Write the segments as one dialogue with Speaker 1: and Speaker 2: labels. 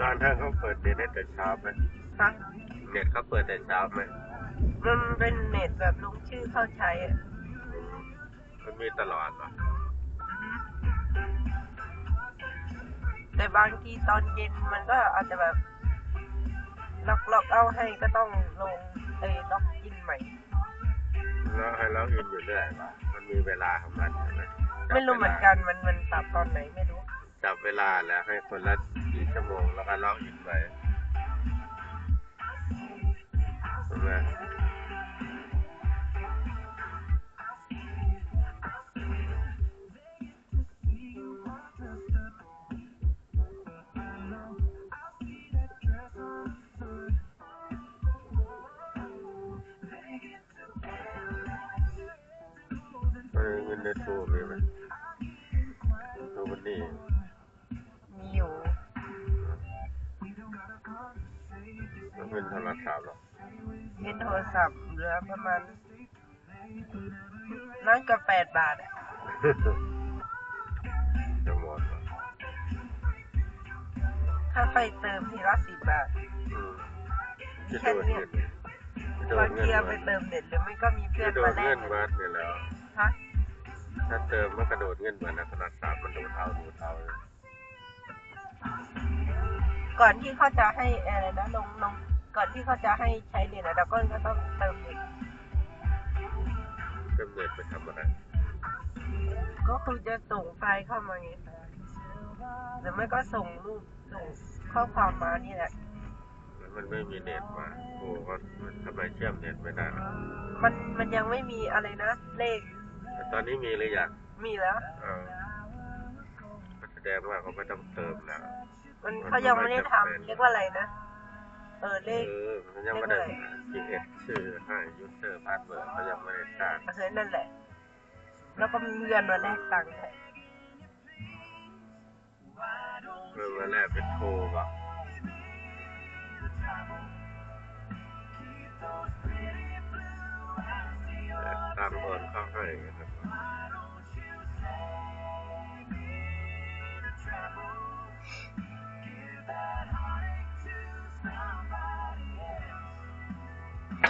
Speaker 1: ตอนนั้นเขาเปิดเน็ตได้แต่เช้าไหม
Speaker 2: ฮะ
Speaker 1: เน็ตเขาเปิดแต่เช้าไหม
Speaker 2: มันเป็นเน็ตแบบลงชื่อเข้าใช้อะ
Speaker 1: อืมมันมีตลอดเหรอ
Speaker 2: แต่บางทีตอนเย็นมันก็อาจจะแบบล็อกล็อกเอาให้ก็ต้องลงเอ้ยล็อกอินใหม่
Speaker 1: แล้วให้เราอินอยู่เรื่อยเหรอมันมีเวลาของมันใช่ไหมจับ
Speaker 2: ไม่รู้เหมือนกันมันมันปรับตอนไหนไม่รู้
Speaker 1: จับเวลาแล้วให้คนละกี่ ชั่วโมงแล้วก็ล็อกอินไปใช่ไหมเออเงินในตู้มีไหม แล้วเงินโทรศัพท์หรอ
Speaker 2: เล่นโทรศัพท์เหลือประมาณน้อยกว่าแปดบาทอะ
Speaker 1: จะหมดเหรอ
Speaker 2: ถ้าไปเติมทีละสิบบาท
Speaker 1: อืมจะ
Speaker 2: แค่
Speaker 1: โดน
Speaker 2: เนี้ย
Speaker 1: เงินจะโด
Speaker 2: บานง
Speaker 1: เงิ
Speaker 2: ที
Speaker 1: น
Speaker 2: เอาไป
Speaker 1: วัด
Speaker 2: เติมเน็ตหรือไม่ก็มีเพื่อ
Speaker 1: จะ
Speaker 2: น
Speaker 1: โด
Speaker 2: มานแล
Speaker 1: เงิ
Speaker 2: ก
Speaker 1: นวัดนี่แหล้ว
Speaker 2: ฮะ
Speaker 1: ถ้าเติมมันกระโดดเงินเหมือนนะโทรศัพท์มันดูดเอาดูดเอา
Speaker 2: ก่อนที่เขาจะให้อะไรนะลงลงก่อนที่เขาจะให้ใช้เน็ตอะเราก็ก็ต้องเติมเน็ต
Speaker 1: เติมเน็ตไปทำอะไร
Speaker 2: ก็คือจะส่งไฟล์เข้ามาไงคะหรือไม่ก็ส่งรูปส่งข้อความมานี่แหละ
Speaker 1: มันไม่มีเน็ตมาโอ้ก็ทำไมเชื่อมเน็ตไม่ได้ล่ะ
Speaker 2: มันมันยังไม่มีอะไรนะเลข
Speaker 1: แต่ตอนนี้มีหรือยัง
Speaker 2: มีแล้ว
Speaker 1: เออก็แสดงว่าเขาไม่ต้องเติมแล้ว
Speaker 2: มันเขายังไม่ได้ทำเรียกว่าอะไรนะ เออเลข
Speaker 1: เออมันยังไม่ได้ create ชื่อให้ user password เขายังไม่ได้สร้าง
Speaker 2: เออนั่นแหละ แล้วก็มีเงินมาแลกตังค์ให้
Speaker 1: เริ่มมาแรกเป็นโทรก่อนตามโอนเข้าให้นะครับ
Speaker 2: โอ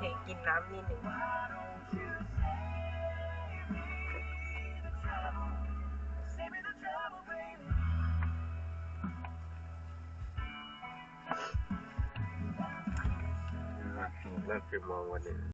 Speaker 2: เคกินน้ำนิดหนึ่ง
Speaker 1: เลิกกี่โมงวันนี้